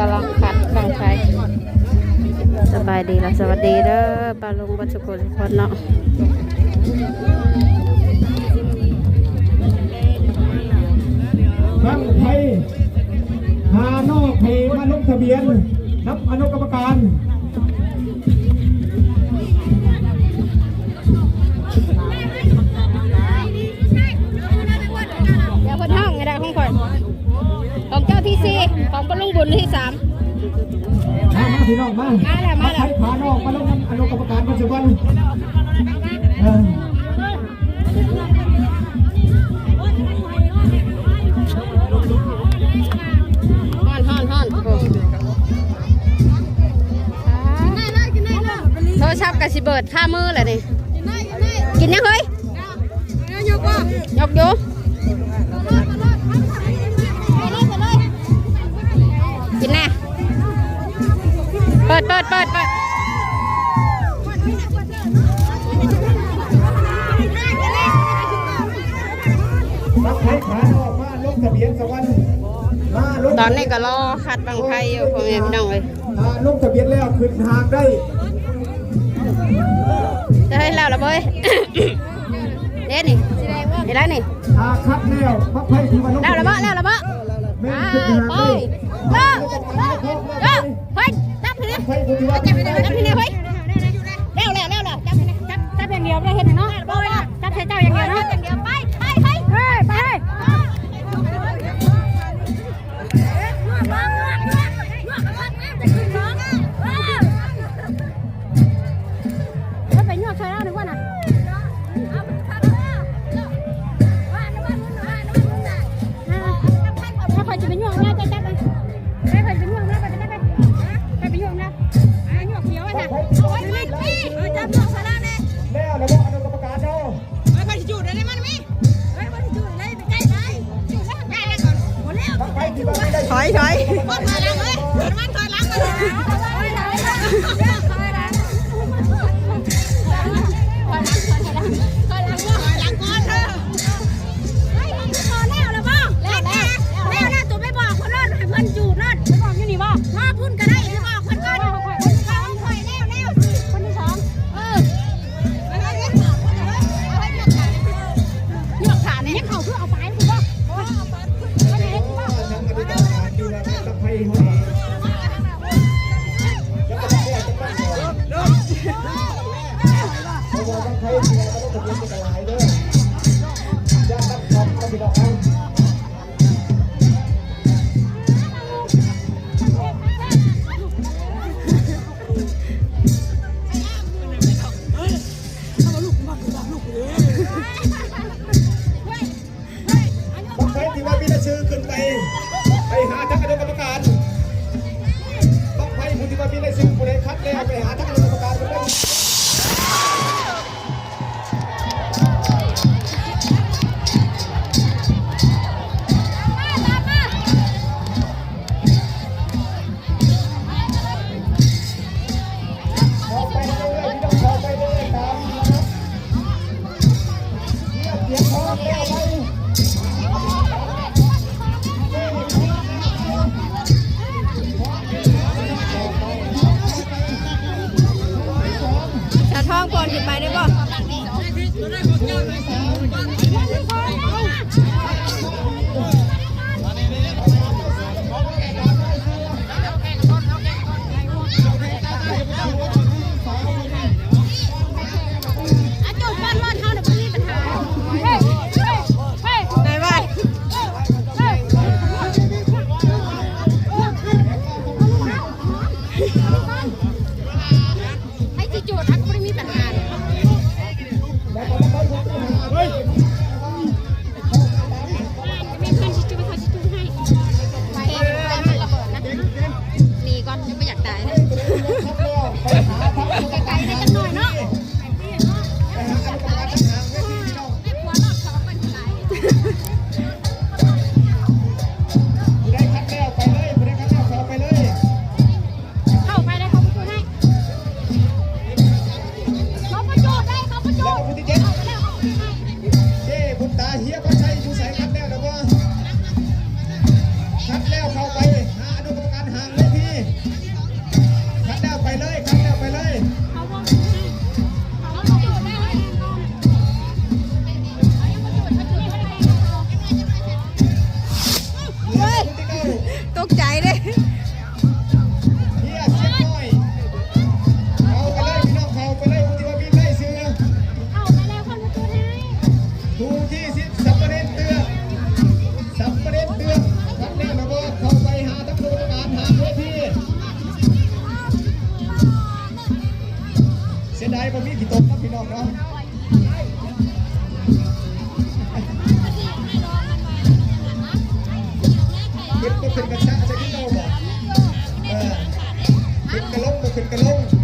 กำลังคัดบังไฟสบายดีและสวัสดีเด้อปลาลุงบัชกุลคนเนาะทั้งไทยหานอกเพมาลงทะเบียนนับอนุกรรมการ สี่ของปลาลุงบุญที่สามมามาพี่น้องมามาแล้วมาแล้วไทยพานอกมาลงอนุกรรมการปัจจุบันเออฮ้อนฮ้อนฮ้อนโอ้โทรศัพท์กับสิเบิดค่ามือแหละนี่กินยังเฮ้ยยกอยู่กิ ปิดเปิดเปิดเปิดนักไทยพานอกมาลงทะเบียนสวรรค์มาลงตอนนี้ก็รอคัดบังไฟอยู่พ่อแม่พี่น้องเลยอ่าลงทะเบียนแล้วขึ้นทางได้จะให้แล้วละเบ้ยเด็ดนี่เดี๋ยวนี่อาคัดแล้วพระไทยที่มาลงแล้วละเบ้แล้วละเบ้ไปเลิกเลิกเฮ้ย จับทีนี้ไทยที่ว่าจับทีนี้จับทีนี้เฮ้ยเร็วแล้วเร็วแล้วจับทีนี้จับจับอย่างเดียวได้เห็นเนาะจับใช้เจ้าอย่างเดียวเนาะอย่างเดียวไปไปไปไปไปแล้วไปนวดใช้แล้วนึกว่าน่ะ ถอยถอยถอยหลังเลยมันถอยหลังเลย สียดายผมมีกี่ตกครับพี่น้องเนาะเป็นกระชะจะขึ้นเต้าบอกเป็นกระลงเป็นกระลง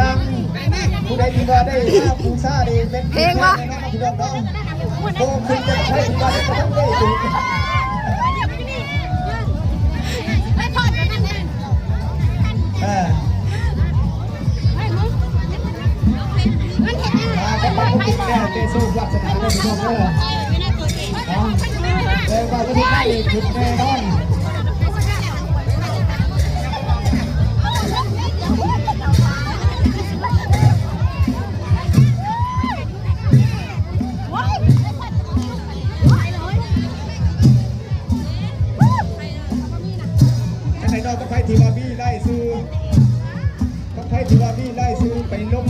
จังผู้ใดที่ว่าได้ว่าผู้ซาดีเป็นเพลงวะพี่น้องน้องโตขึ้นจะใช้กานทำได้ดีมาแต่ไปติดแก้วเตะสู้ลักษณะเลยพี่น้องเออแต่ว่าจะได้ถึงแน่นอน ที่ว่ามีไล่ซื้อทั้งไทยที่ว่ามีไล่ซื้อไปลง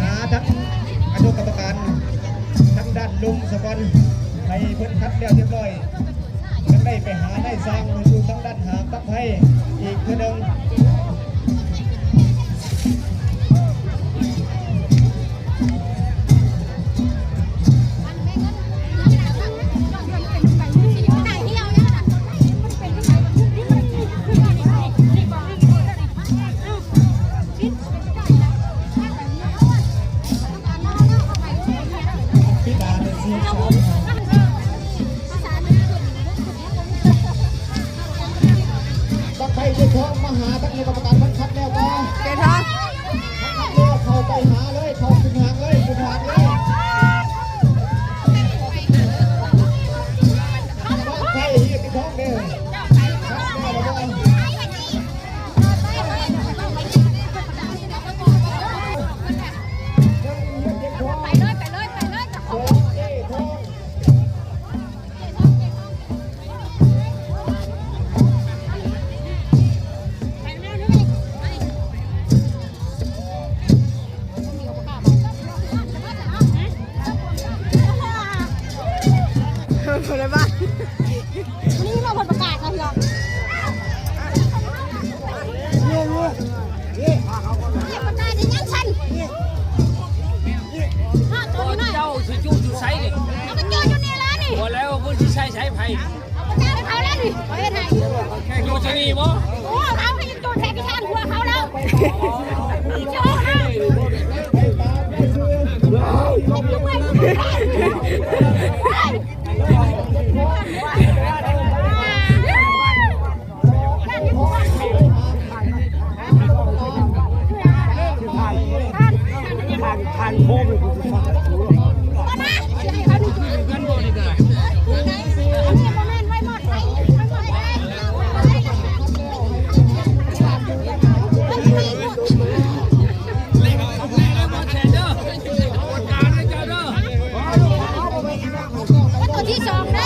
หาทั้งอนุกรรมการทั้งด้านลุงสะกอนให้เพิ่นคัดแล้วเรียบร้อยทั้ได้ไปหาได้สร้างมืดูทั้งด้านหาตั้งไทยอีกคนหนึ่ง Oh, my God. song.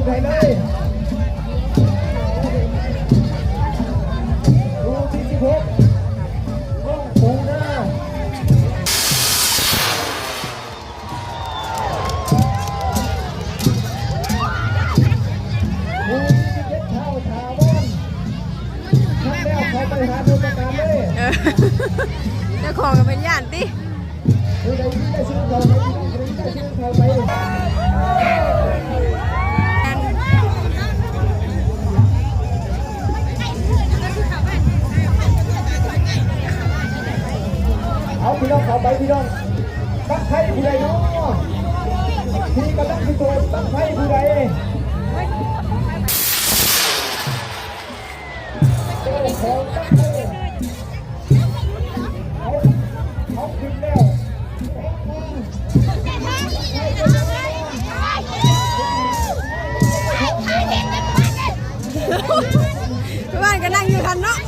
ดูที่สิบหกลูกปูาลูเจ็ดเท้าถาวันข้างแล้วเไปหาดูปะกาศเยเจ้าของก็เป็นญาติดิ บ้านก็นั่งอยู่ทันเนาะ